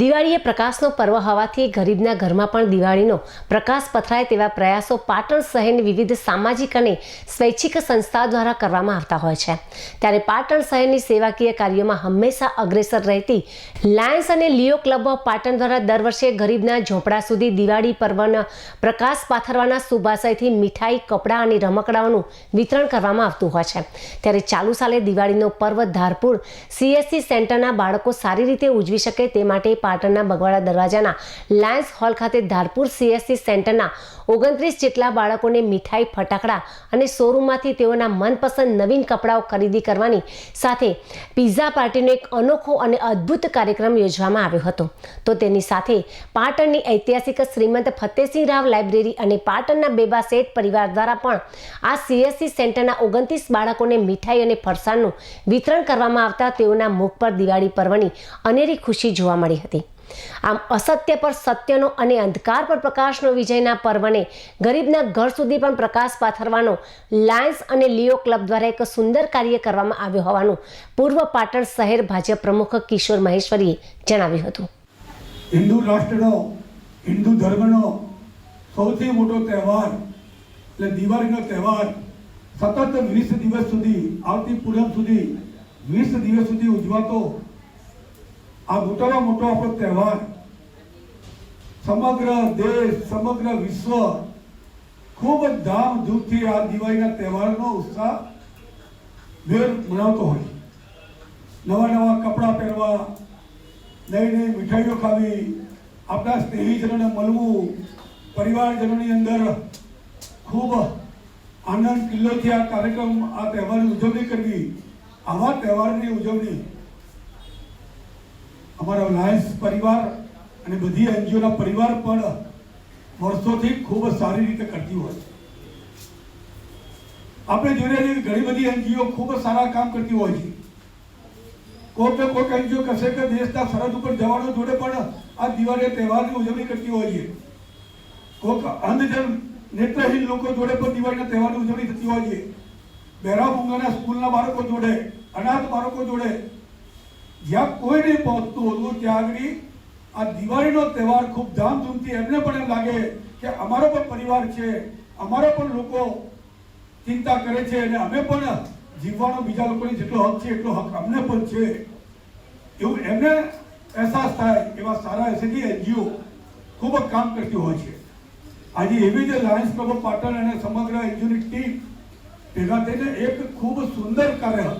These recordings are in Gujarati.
દિવાળીએ પ્રકાશનો પર્વ હોવાથી ગરીબના ઘરમાં પણ દિવાળીનો પ્રકાશ પથરાય તેવા પ્રયાસો પાટણ શહેરની વિવિધ સામાજિક અને સ્વૈચ્છિક સંસ્થા દ્વારા કરવામાં આવતા હોય છે. ત્યારે પાટણ શહેરની સેવાકીય કાર્યોમાં હંમેશા અગ્રેસર રહેતી લાયન્સ અને લિયો ક્લબ ઓફ પાટણ દ્વારા દર વર્ષે ગરીબના ઝોપડા સુધી દિવાળી પર્વના પ્રકાશ પાથરવાના શુભાશયથી મીઠાઈ, કપડાં અને રમકડાઓનું વિતરણ કરવામાં આવતું હોય છે. ત્યારે ચાલુ સાલે દિવાળીનો પર્વ ધારપુર સીએસસી સેન્ટરના બાળકો સારી રીતે ઉજવી શકે તે માટે પાટણના બગવાડા દરવાજાના લાયન્સ હોલ ખાતે ધારપુર સીએસસી સેન્ટરના ઓગણત્રીસ જેટલા બાળકોને મીઠાઈ, ફટાકડા અને શોરૂમમાંથી તેઓના મનપસંદ નવીન કપડાઓ ખરીદી કરવાની સાથે પિઝા પાર્ટીનો એક અનોખો અને અદ્ભુત કાર્યક્રમ યોજવામાં આવ્યો હતો. તો તેની સાથે પાટણની ઐતિહાસિક શ્રીમંત ફતેહસિંહ રાવ લાઇબ્રેરી અને પાટણના બેબા શેઠ પરિવાર દ્વારા પણ આ સીએસસી સેન્ટરના ઓગણત્રીસ બાળકોને મીઠાઈ અને ફરસાણનું વિતરણ કરવામાં આવતા તેઓના મુખ પર દિવાળી પર્વની અનેરી ખુશી જોવા મળી હતી. આમ અસત્ય પર સત્યનો અને અંધકાર પર પ્રકાશનો વિજયના પર્વને ગરીબના ઘર સુધી પણ પ્રકાશ પાથરવાનો લાયન્સ અને લિયો ક્લબ દ્વારા એક સુંદર કાર્ય કરવામાં આવ્યો હોવાનું પૂર્વ પાટણ શહેર ભાજપ પ્રમુખ કિશોર મહેશ્વરીએ જણાવ્યું હતું. હિન્દુ રાષ્ટ્રનો, હિન્દુ ધર્મનો સૌથી મોટો તહેવાર એટલે દિવાળીનો તહેવાર સતત વીસ દિવસ સુધી, આવતી પૂનમ સુધી, વીસ દિવસ સુધી ઉજવાતો આ મોટામાં મોટો આપણો તહેવાર. સમગ્ર દેશ, સમગ્ર વિશ્વ ખૂબ જ ધામધૂમથી આ દિવાળીના તહેવારનો ઉત્સાહ વેર મનાવતો હોય. નવા નવા કપડાં પહેરવા, નવી નવી મીઠાઈઓ ખાવી, આપણા સ્નેહીજનોને મળવું, પરિવારજનોની અંદર ખૂબ આનંદ, કિલ્લોથી આ કાર્યક્રમ, આ તહેવારની ઉજવણી કરવી, આવા તહેવારની ઉજવણી અમારા લાયન્સ પરિવાર અને બધી એનજીઓના પરિવાર પણ વર્ષોથી ખૂબ સારી રીતે કરતી હોય છે. આપણે જોઈ રહ્યા છીએ ઘણી બધી એનજીઓ ખૂબ જ સારા કામ કરતી હોય છે. કોઈક ને કોઈક એનજીઓ કશે કે દેશના સરહદ ઉપર જવાનો જોડે પણ આ દિવાળી તહેવારની ઉજવણી કરતી હોય છે. કોઈક અંધજન નેત્રહીન લોકો જોડે પણ દિવાળીના તહેવારની ઉજવણી થતી હોય છે. બહેરા સ્કૂલના બાળકો જોડે, અનાથ બાળકો જોડે જ્યાં કોઈને પહોંચતું હોતું ત્યાં આગળ આ દિવાળીનો તહેવાર ખૂબ ધામધૂમથી એમને પણ એમ લાગે કે અમારો પણ પરિવાર છે, અમારો પણ લોકો ચિંતા કરે છે અને અમે પણ જીવવાનો બીજા લોકોની જેટલો હક છે, એટલો હક અમને પણ છે. એવું એમને અહેસાસ થાય એવા સારા એસએજી એનજીઓ ખૂબ જ કામ કરતી હોય છે. આજે એવી જ લાયન્સ ક્લબ પાટણ અને સમગ્ર એનજીઓની ટીમ ભેગા થઈને એક ખૂબ સુંદર કાર્ય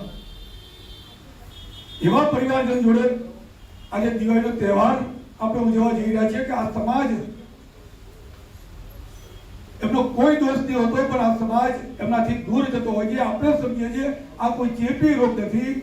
એવા પરિવારજન જોડે આજે દિવાળીનો તહેવાર આપણે ઉજવવા જઈ રહ્યા છીએ કે આ સમાજ એમનો કોઈ દોષ નહીં હોતો પણ આ સમાજ એમનાથી દૂર જતો હોય છે. આપણે સમજીએ છીએ આ કોઈ ચેપી રોગ નથી.